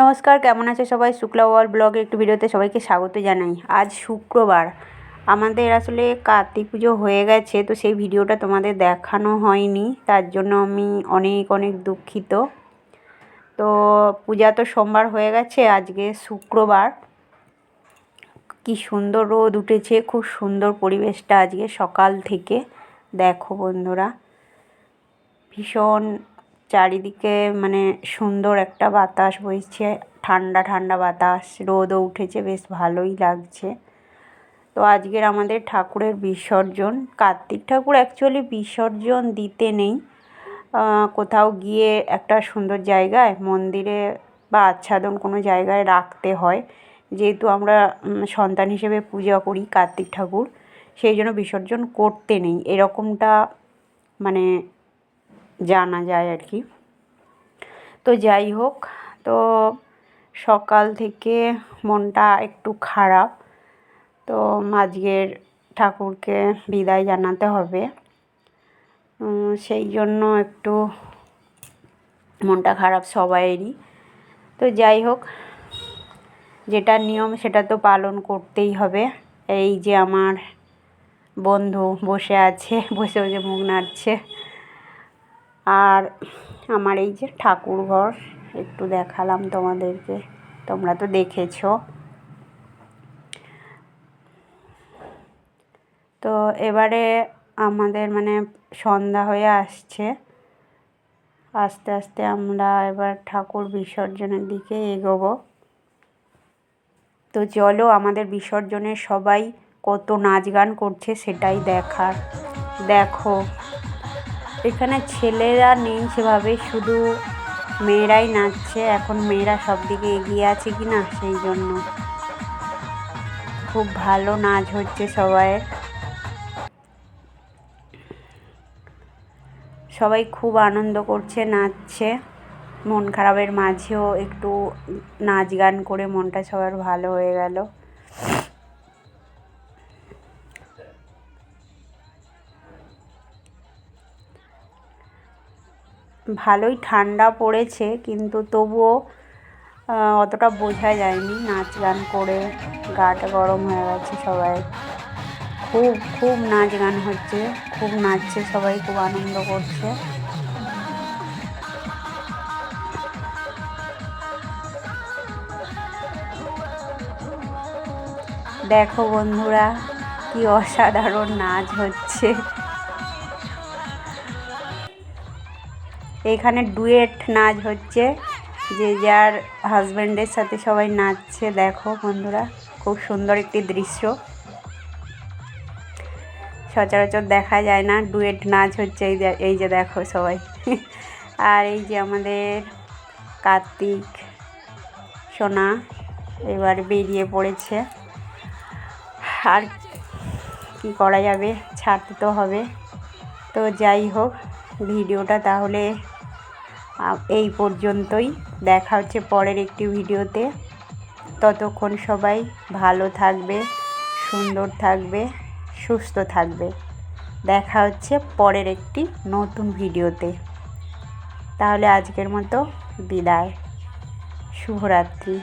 নমস্কার, কেমন আছে সবাই? শুক্লা ওয়াল ব্লগের একটু ভিডিওতে সবাইকে স্বাগত জানাই। আজ শুক্রবার। আমাদের আসলে কার্তিক পুজো হয়ে গেছে, তো সেই ভিডিওটা তোমাদের দেখানো হয়নি। তার জন্য আমি অনেক অনেক দুঃখিত। তো পূজা তো সোমবার হয়ে গেছে, আজকে শুক্রবার। কি সুন্দর রোদ উঠেছে, খুব সুন্দর পরিবেশটা আজকে সকাল থেকে। দেখো বন্ধুরা, ভীষণ চারিদিকে মানে সুন্দর একটা বাতাস বইছে, ঠান্ডা ঠান্ডা বাতাস, রোদও উঠেছে, বেশ ভালোই লাগছে। তো আজকের আমাদের ঠাকুরের বিসর্জন, কার্তিক ঠাকুর অ্যাকচুয়ালি বিসর্জন দিতে নেই। কোথাও গিয়ে একটা সুন্দর জায়গায়, মন্দিরে বা আচ্ছাদন কোনো জায়গায় রাখতে হয়। যেহেতু আমরা সন্তান হিসেবে পূজা করি কার্তিক ঠাকুর, সেই জন্য বিসর্জন করতে নেই। এরকমটা মানে জানা যায় আর কি। তো যাই হোক, তো সকাল থেকে মনটা একটু খারাপ। তো আজকের ঠাকুরকে বিদায় জানাতে হবে। সেই জন্য একটু মনটা খারাপ সবাইয়েরই তো যাই হোক, যেটা নিয়ম সেটা তো পালন করতেই হবে। এই যে আমার বন্ধু বসে আছে, বসে বসে মুখ নাড়ছে। আর আমার এই যে ঠাকুর ঘর, একটু দেখালাম তোমাদেরকে। তোমরা তো দেখেছ। তো এবারে আমাদের মানে সন্ধ্যা হয়ে আসছে। আস্তে আস্তে আমরা এবার ঠাকুর বিসর্জনের দিকে এগোবো। তো চলো আমাদের বিসর্জনে সবাই কত নাচ গান করছে সেটাই দেখার। দেখো। এখানে ছেলেরা নেই সেভাবে, শুধু মেয়েরাই নাচছে। এখন মেয়েরা সব দিকে এগিয়ে আছে কি না সেই জন্য। খুব ভালো নাচ হচ্ছে সবাইয়ের সবাই খুব আনন্দ করছে, নাচছে। মন খারাপের মাঝেও একটু নাচ গান করে মনটা সবার ভালো হয়ে গেল। ভালোই ঠান্ডা পড়েছে, কিন্তু তবুও অতটা বোঝা যায়নি। নাচ গান করে গাটা গরম হয়ে গেছে সবাই। খুব খুব নাচ গান হচ্ছে, খুব নাচছে সবাই, খুব আনন্দ করছে। দেখো বন্ধুরা, কি অসাধারণ নাচ হচ্ছে। এখানে ডুয়েট নাচ হচ্ছে, যে যার হাজব্যান্ডের সাথে সবাই নাচছে, দেখো বন্ধুরা, খুব সুন্দর একটি দৃশ্য। সচরাচর দেখা যায় না, ডুয়েট নাচ হচ্ছে, এই যে এই যে দেখো সবাই। আর এই যে আমাদের কার্তিক সোনা এবার বেরিয়ে পড়েছে। আর কি করা যাবে, ছাড়তে তো হবে। তো যাই হোক, ভিডিওটা তাহলে এই পর্যন্তই। দেখা হচ্ছে পরের একটি ভিডিওতে। ততক্ষণ সবাই ভালো থাকবে, সুন্দর থাকবে, সুস্থ থাকবে। দেখা হচ্ছে পরের একটি নতুন ভিডিওতে। তাহলে আজকের মতো বিদায়। শুভরাত্রি।